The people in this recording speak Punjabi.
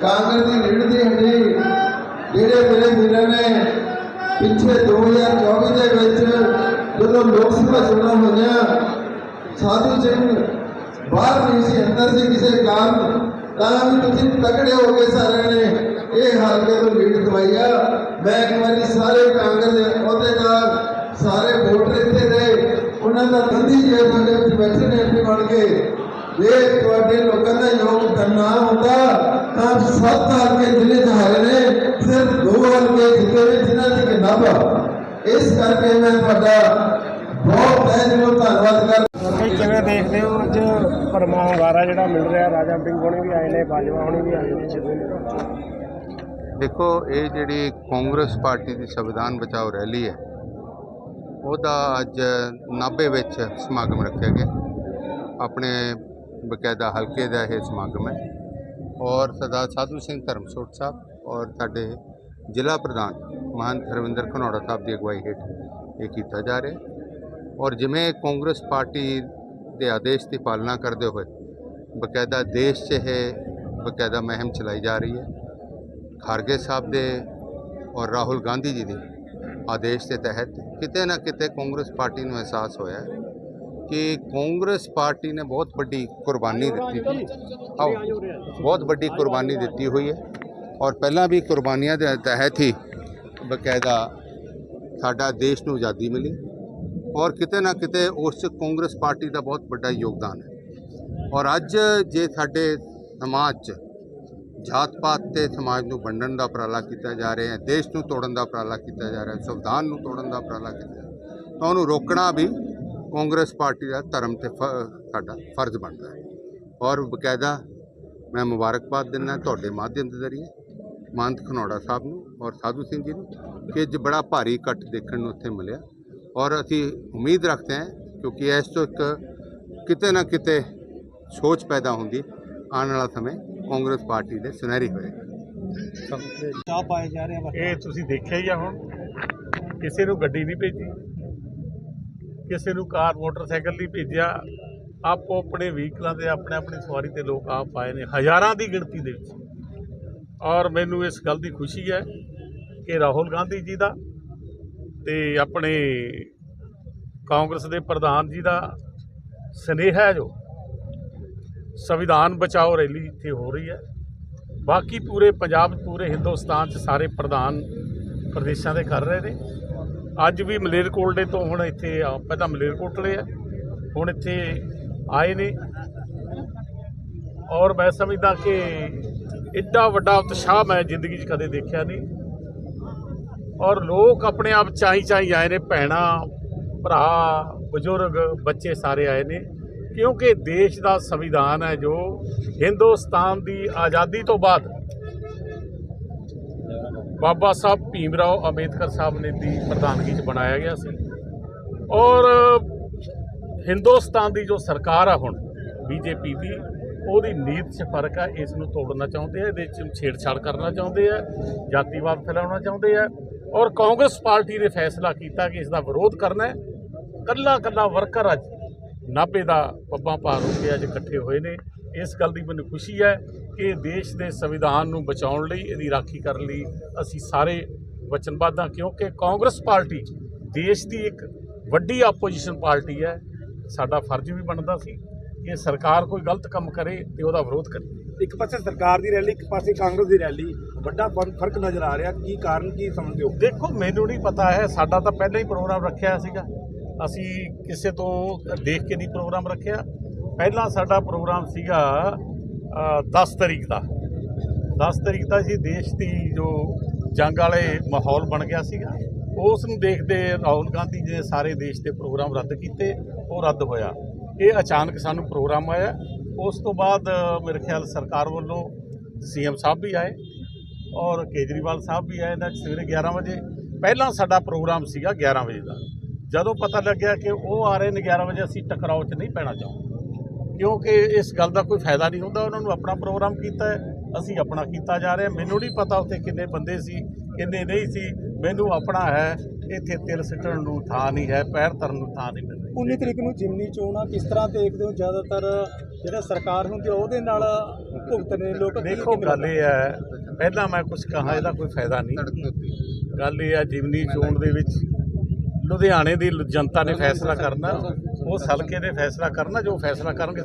ਕਾਂਗਰਸ ਦੀ ਲੀਡ ਦੀ ਹੱਡੀ ਜਿਹੜੇ ਮੇਰੇ ਵੀਰਾਂ ਨੇ ਪਿੱਛੇ 2024 ਦੇ ਵਿੱਚ ਜਦੋਂ ਲੋਕ ਸਭਾ ਚੋਣਾਂ ਹੋਈਆਂ, ਸਾਧੂ ਸਿੰਘ ਬਾਹਰ ਨਹੀਂ ਸੀ, ਅੰਦਰ ਸੀ ਕਿਸੇ ਕਾਰਨ, ਤਾਂ ਵੀ ਤੁਸੀਂ ਤਕੜੇ ਹੋ ਗਏ ਸਾਰਿਆਂ ਨੇ ਇਹ ਹਲਕੇ ਤੋਂ ਲੀਡ ਦਵਾਈ ਆ। ਮੈਂ ਇੱਕ ਵਾਰੀ ਸਾਰੇ ਕਾਂਗਰਸ ਦੇ ਅਹੁਦੇਦਾਰ, ਸਾਰੇ ਵੋਟਰ ਇੱਥੇ ਦੇ, ਉਹਨਾਂ ਦਾ ਗੰਦੀ ਜੇ ਤੁਹਾਡੇ ਵਿੱਚ ਬੈਠੇ ਨੇ ਐਮਪੀ ਬਣ ਕੇ। ਜੇ ਤੁਹਾਡੇ ਲੋਕਾਂ ਦਾ ਯੋਗਦਾਨ ਨਾ ਤਾਂ ਸੱਤ ਹਲਕੇ ਜ਼ਿਲ੍ਹੇ ਚ ਹਾਰੇ ਨੇ ਸਿਰਫ ਦੋ ਹਲਕੇ ਜਿੱਤੇ ਨੇ ਜਿਨ੍ਹਾਂ ਦੀ ਕਿ ਨਾਭਾ ਇਸ ਕਰਕੇ ਮੈਂ ਤੁਹਾਡਾ ਬਹੁਤ ਤਹਿ ਦਿਲੋਂ ਧੰਨਵਾਦ ਕਰ ਭਾਈ ਕਿਵੇਂ ਦੇਖਦੇ ਹੋ ਅੱਜ ਪਰਮਾ ਹੁੰਗਾਰਾ ਜਿਹੜਾ ਮਿਲ ਰਿਹਾ ਰਾਜਾ ਸਿੰਘ ਹੋਣੀ ਵੀ ਆਏ ਨੇ ਬਾਜਵਾ ਹੋਣੀ ਵੀ ਆਏ ਨੇ ਦੇਖੋ ਇਹ ਜਿਹੜੀ ਕਾਂਗਰਸ ਪਾਰਟੀ ਦੀ ਸੰਵਿਧਾਨ ਬਚਾਓ ਰੈਲੀ ਹੈ ਉਹਦਾ ਅੱਜ ਨਾਭੇ ਵਿੱਚ ਸਮਾਗਮ ਰੱਖਿਆ ਗਿਆ। ਆਪਣੇ ਬਕਾਇਦਾ ਹਲਕੇ ਦਾ ਇਹ ਸਮਾਗਮ ਹੈ। ਔਰ ਸਰਦਾਰ ਸਾਧੂ ਸਿੰਘ ਧਰਮਸੋਤ ਸਾਹਿਬ ਔਰ ਸਾਡੇ ਜ਼ਿਲ੍ਹਾ ਪ੍ਰਧਾਨ ਮਹੰਤ ਹਰਵਿੰਦਰ ਖਨੌੜਾ ਸਾਹਿਬ ਦੀ ਅਗਵਾਈ ਹੇਠ ਇਹ ਕੀਤਾ ਜਾ ਰਿਹਾ ਔਰ ਜਿਵੇਂ ਕਾਂਗਰਸ ਪਾਰਟੀ ਦੇ ਆਦੇਸ਼ ਦੀ ਪਾਲਣਾ ਕਰਦੇ ਹੋਏ ਬਕਾਇਦਾ ਦੇਸ਼ 'ਚ ਇਹ ਬਕਾਇਦਾ ਮੁਹਿੰਮ ਚਲਾਈ ਜਾ ਰਹੀ ਹੈ। ਖਾਰਗੇ ਸਾਹਿਬ ਦੇ ਔਰ ਰਾਹੁਲ ਗਾਂਧੀ ਜੀ ਦੇ ਆਦੇਸ਼ ਦੇ ਤਹਿਤ ਕਿਤੇ ਨਾ ਕਿਤੇ ਕਾਂਗਰਸ ਪਾਰਟੀ ਨੂੰ ਅਹਿਸਾਸ ਹੋਇਆ ਹੈ ਕਿ ਕਾਂਗਰਸ ਪਾਰਟੀ ਨੇ ਬਹੁਤ ਵੱਡੀ ਕੁਰਬਾਨੀ ਦਿੱਤੀ ਆਓ, ਬਹੁਤ ਵੱਡੀ ਕੁਰਬਾਨੀ ਦਿੱਤੀ ਹੋਈ ਹੈ। ਔਰ ਪਹਿਲਾਂ ਵੀ ਕੁਰਬਾਨੀਆਂ ਦੇ ਤਹਿਤ ਹੀ ਬਕਾਇਦਾ ਸਾਡਾ ਦੇਸ਼ ਨੂੰ ਆਜ਼ਾਦੀ ਮਿਲੀ। ਔਰ ਕਿਤੇ ਨਾ ਕਿਤੇ ਉਸ 'ਚ ਕਾਂਗਰਸ ਪਾਰਟੀ ਦਾ ਬਹੁਤ ਵੱਡਾ ਯੋਗਦਾਨ ਹੈ। ਔਰ ਅੱਜ ਜੇ ਸਾਡੇ ਸਮਾਜ 'ਚ ਜਾਤ ਪਾਤ ਤੇ ਸਮਾਜ ਨੂੰ ਵੰਡਣ ਦਾ ਉਪਰਾਲਾ ਕੀਤਾ ਜਾ ਰਿਹਾ ਹੈ, ਦੇਸ਼ ਨੂੰ ਤੋੜਨ ਦਾ ਉਪਰਾਲਾ ਕੀਤਾ ਜਾ ਰਿਹਾ ਹੈ, ਸੰਵਿਧਾਨ ਨੂੰ ਤੋੜਨ ਦਾ ਉਪਰਾਲਾ ਕੀਤਾ ਜਾ ਰਿਹਾ ਤਾਂ ਉਹਨੂੰ ਰੋਕਣਾ ਵੀ ਕਾਂਗਰਸ ਪਾਰਟੀ ਦਾ ਧਰਮ ਤੇ ਫ- ਸਾਡਾ ਫਰਜ਼ ਬਣਦਾ ਹੈ। ਔਰ ਬਕਾਇਦਾ ਮੈਂ ਮੁਬਾਰਕਬਾਦ ਦਿੰਦਾ ਤੁਹਾਡੇ ਮਾਧਿਅਮ ਦੇ ਜ਼ਰੀਏ ਮਾਨਤ ਖਨੌੜਾ ਸਾਹਿਬ ਨੂੰ ਔਰ ਸਾਧੂ ਸਿੰਘ ਜੀ ਨੂੰ ਕਿ ਅੱਜ ਬੜਾ ਭਾਰੀ ਇਕੱਠ ਦੇਖਣ ਨੂੰ ਉੱਥੇ ਮਿਲਿਆ। ਔਰ ਅਸੀਂ ਉਮੀਦ ਰੱਖਦੇ ਹਾਂ ਕਿਉਂਕਿ ਇਸ ਤੋਂ ਇੱਕ ਕਿਤੇ ਨਾ ਕਿਤੇ ਸੋਚ ਪੈਦਾ ਹੁੰਦੀ ਆਉਣ ਵਾਲਾ ਸਮੇਂ ਕਾਂਗਰਸ ਪਾਰਟੀ ਦੇ ਸੁਨਹਿਰੀ ਹੋਏਗਾ। ਜਾ ਇਹ ਤੁਸੀਂ ਦੇਖਿਆ ਹੀ ਆ ਹੁਣ। ਕਿਸੇ ਨੂੰ ਗੱਡੀ ਨਹੀਂ ਭੇਜੀ। ਕਿਸੇ ਨੂੰ ਕਾਰ, ਮੋਟਰਸਾਈਕਲ ਨਹੀਂ ਭੇਜਿਆ, ਆਪੋ ਆਪਣੇ ਵਹੀਕਲਾਂ 'ਤੇ ਆਪਣੇ ਆਪਣੀ ਸਵਾਰੀ ਤੇ ਲੋਕ ਆਪ ਆਏ ਨੇ, ਹਜ਼ਾਰਾਂ ਦੀ ਗਿਣਤੀ ਦੇ ਵਿੱਚ। ਔਰ ਮੈਨੂੰ ਇਸ ਗੱਲ ਦੀ ਖੁਸ਼ੀ ਹੈ ਕਿ ਰਾਹੁਲ ਗਾਂਧੀ ਜੀ ਦਾ ਤੇ ਆਪਣੇ ਕਾਂਗਰਸ ਦੇ ਪ੍ਰਧਾਨ ਜੀ ਦਾ ਸਨੇਹਾ ਜੋ ਸੰਵਿਧਾਨ ਬਚਾਓ ਰੈਲੀ ਇੱਥੇ ਹੋ ਰਹੀ ਹੈ। ਬਾਕੀ ਪੂਰੇ ਪੰਜਾਬ, ਪੂਰੇ ਹਿੰਦੁਸਤਾਨ 'ਚ ਸਾਰੇ ਪ੍ਰਧਾਨ ਪ੍ਰਦੇਸ਼ਾਂ ਦੇ ਕਰ ਰਹੇ ਨੇ। ਅੱਜ ਵੀ ਮਲੇਰਕੋਟਲੇ ਤੋਂ ਹੁਣ ਇੱਥੇ ਆ- ਪਹਿਲਾਂ ਮਲੇਰਕੋਟਲੇ ਆ, ਹੁਣ ਇੱਥੇ ਆਏ ਨੇ। ਔਰ ਮੈਂ ਸਮਝਦਾ ਕਿ ਇੱਡਾ ਵੱਡਾ ਉਤਸ਼ਾਹ ਮੈਂ ਜ਼ਿੰਦਗੀ 'ਚ ਕਦੇ ਦੇਖਿਆ ਨਹੀਂ। ਔਰ ਲੋਕ ਆਪਣੇ ਆਪ ਚਾਈ ਚਾਈ ਆਏ ਨੇ, ਭੈਣਾਂ, ਭਰਾ, ਬਜ਼ੁਰਗ, ਬੱਚੇ ਸਾਰੇ ਆਏ ਨੇ। ਕਿਉਂਕਿ ਦੇਸ਼ ਦਾ ਸੰਵਿਧਾਨ ਹੈ ਜੋ ਹਿੰਦੁਸਤਾਨ ਦੀ ਆਜ਼ਾਦੀ ਤੋਂ ਬਾਅਦ ਬਾਬਾ ਸਾਹਿਬ ਭੀਮ ਰਾਓ ਅੰਬੇਦਕਰ ਸਾਹਿਬ ਨੇ ਦੀ ਪ੍ਰਧਾਨਗੀ 'ਚ ਬਣਾਇਆ ਗਿਆ ਸੀ। ਔਰ ਹਿੰਦੁਸਤਾਨ ਦੀ ਜੋ ਸਰਕਾਰ ਆ ਹੁਣ, ਬੀਜੇਪੀ ਦੀ, ਉਹਦੀ ਨੀਤ 'ਚ ਫ਼ਰਕ ਆ, ਇਸ ਨੂੰ ਤੋੜਨਾ ਚਾਹੁੰਦੇ ਆ, ਇਹਦੇ 'ਚ ਛੇੜਛਾੜ ਕਰਨਾ ਚਾਹੁੰਦੇ ਆ, ਜਾਤੀਵਾਦ ਫੈਲਾਉਣਾ ਚਾਹੁੰਦੇ ਆ। ਔਰ ਕਾਂਗਰਸ ਪਾਰਟੀ ਨੇ ਫੈਸਲਾ ਕੀਤਾ ਕਿ ਇਸ ਦਾ ਵਿਰੋਧ ਕਰਨਾ ਹੈ। ਕੱਲਾ ਕੱਲਾ ਵਰਕਰ ਅੱਜ ਨਾਭੇ ਦਾ ਪੱਬਾਂ ਭਾਰ ਹੋ ਕੇ ਅੱਜ ਇਕੱਠੇ ਹੋਏ ਨੇ। ਇਸ ਗੱਲ ਦੀ ਮੈਨੂੰ ਖੁਸ਼ੀ ਹੈ ਕਿ ਦੇਸ਼ ਦੇ ਸੰਵਿਧਾਨ ਨੂੰ ਬਚਾਉਣ ਲਈ ਇਹਦੀ ਰਾਖੀ ਕਰਨ ਲਈ ਅਸੀਂ ਸਾਰੇ ਵਚਨਬੱਧ ਹਾਂ ਕਿਉਂਕਿ ਕਾਂਗਰਸ ਪਾਰਟੀ ਦੇਸ਼ ਦੀ ਇੱਕ ਵੱਡੀ ਆਪੋਜੀਸ਼ਨ ਪਾਰਟੀ ਹੈ ਸਾਡਾ ਫਰਜ਼ ਵੀ ਬਣਦਾ ਸੀ ਕਿ ਸਰਕਾਰ ਕੋਈ ਗਲਤ ਕੰਮ ਕਰੇ ਤੇ ਉਹਦਾ ਵਿਰੋਧ ਕਰੇ। ਇੱਕ ਪਾਸੇ ਸਰਕਾਰ ਦੀ ਰੈਲੀ ਇੱਕ ਪਾਸੇ ਕਾਂਗਰਸ ਦੀ ਰੈਲੀ ਵੱਡਾ ਫਰ- ਫ਼ਰਕ ਨਜ਼ਰ ਆ ਰਿਹਾ ਕੀ ਕਾਰਨ ਕੀ ਸਮਝਦੇ ਹੋ? ਦੇਖੋ ਮੈਨੂੰ ਨਹੀਂ ਪਤਾ ਹੈ ਸਾਡਾ ਤਾਂ ਪਹਿਲਾਂ ਹੀ ਪ੍ਰੋਗਰਾਮ ਰੱਖਿਆ ਸੀਗਾ। ਅਸੀਂ ਕਿਸੇ ਤੋਂ ਦੇਖ ਕੇ ਨਹੀਂ ਪ੍ਰੋਗਰਾਮ ਰੱਖਿਆ। ਪਹਿਲਾਂ ਸਾਡਾ ਪ੍ਰੋਗਰਾਮ ਸੀਗਾ 10 ਤਰੀਕ ਦਾ। 10 ਤਰੀਕ ਦਾ ਜੀ ਦੇਸ਼ ਦੀ ਜੋ ਜੰਗ ਵਾਲੇ ਮਾਹੌਲ ਬਣ ਗਿਆ ਸੀਗਾ, ਉਸ ਨੂੰ ਦੇਖਦੇ ਰਾਹੁਲ ਗਾਂਧੀ ਜੀ ਨੇ ਸਾਰੇ ਦੇਸ਼ ਦੇ ਪ੍ਰੋਗਰਾਮ ਰੱਦ ਕੀਤੇ, ਉਹ ਰੱਦ ਹੋਇਆ। ਇਹ ਅਚਾਨਕ ਸਾਨੂੰ ਪ੍ਰੋਗਰਾਮ ਆਇਆ। ਉਸ ਤੋਂ ਬਾਅਦ ਮੇਰੇ ਖਿਆਲ ਸਰਕਾਰ ਵੱਲੋਂ ਸੀਐਮ ਸਾਹਿਬ ਵੀ ਆਏ ਔਰ ਕੇਜਰੀਵਾਲ ਸਾਹਿਬ ਵੀ ਆਏ ਨੇ ਸਵੇਰੇ 11 ਵਜੇ। ਪਹਿਲਾਂ ਸਾਡਾ ਪ੍ਰੋਗਰਾਮ ਸੀਗਾ 11 ਵਜੇ ਦਾ। ਜਦੋਂ ਪਤਾ ਲੱਗਿਆ ਕਿ ਉਹ ਆ ਰਹੇ ਨੇ 11 ਵਜੇ, ਅਸੀਂ ਟਕਰਾਓ 'ਚ ਨਹੀਂ ਪੈਣਾ ਚਾਹੁੰਦੇ। ਕਿਉਂਕਿ ਇਸ ਗੱਲ ਦਾ ਕੋਈ ਫਾਇਦਾ ਨਹੀਂ ਹੁੰਦਾ ਉਹਨਾਂ ਨੂੰ ਆਪਣਾ ਪ੍ਰੋਗਰਾਮ ਕੀਤਾ ਹੈ ਅਸੀਂ ਆਪਣਾ ਕੀਤਾ ਜਾ ਰਿਹਾ ਮੈਨੂੰ ਨਹੀਂ ਪਤਾ ਉੱਥੇ ਕਿੰਨੇ ਬੰਦੇ ਸੀ ਕਿੰਨੇ ਨਹੀਂ ਸੀ। ਮੈਨੂੰ ਆਪਣਾ ਹੈ ਇੱਥੇ ਤਿਲ ਸਿੱਟਣ ਨੂੰ ਥਾਂ ਨਹੀਂ ਹੈ ਪੈਰ ਧਰਨ ਨੂੰ ਥਾਂ ਨਹੀਂ ਮਿਲਦੀ 19 ਤਰੀਕ ਨੂੰ ਜਿਮਨੀ ਚੋਣ ਆ ਕਿਸ ਤਰ੍ਹਾਂ ਦੇਖਦੇ ਹੋ? ਜ਼ਿਆਦਾਤਰ ਜਿਹੜਾ ਸਰਕਾਰ ਹੁੰਦੀ ਆ ਉਹਦੇ ਨਾਲ ਭੁਗਤ ਰਹੇ ਨੇ ਲੋਕ ਦੇਖੋ ਗੱਲ ਇਹ ਹੈ ਪਹਿਲਾਂ ਮੈਂ ਕੁਝ ਕਹਾ ਇਹਦਾ ਕੋਈ ਫਾਇਦਾ ਨਹੀਂ। ਗੱਲ ਇਹ ਹੈ ਜਿਮਨੀ ਚੋਣ ਦੇ ਵਿੱਚ ਲੁਧਿਆਣੇ ਦੀ ਜਨਤਾ ਨੇ ਫੈਸਲਾ ਕਰਨਾ। ਉਹ ਹਲਕੇ ਨੇ ਫੈਸਲਾ ਕਰਨਾ ਜੋ ਫੈਸਲਾ ਕਰਨਗੇ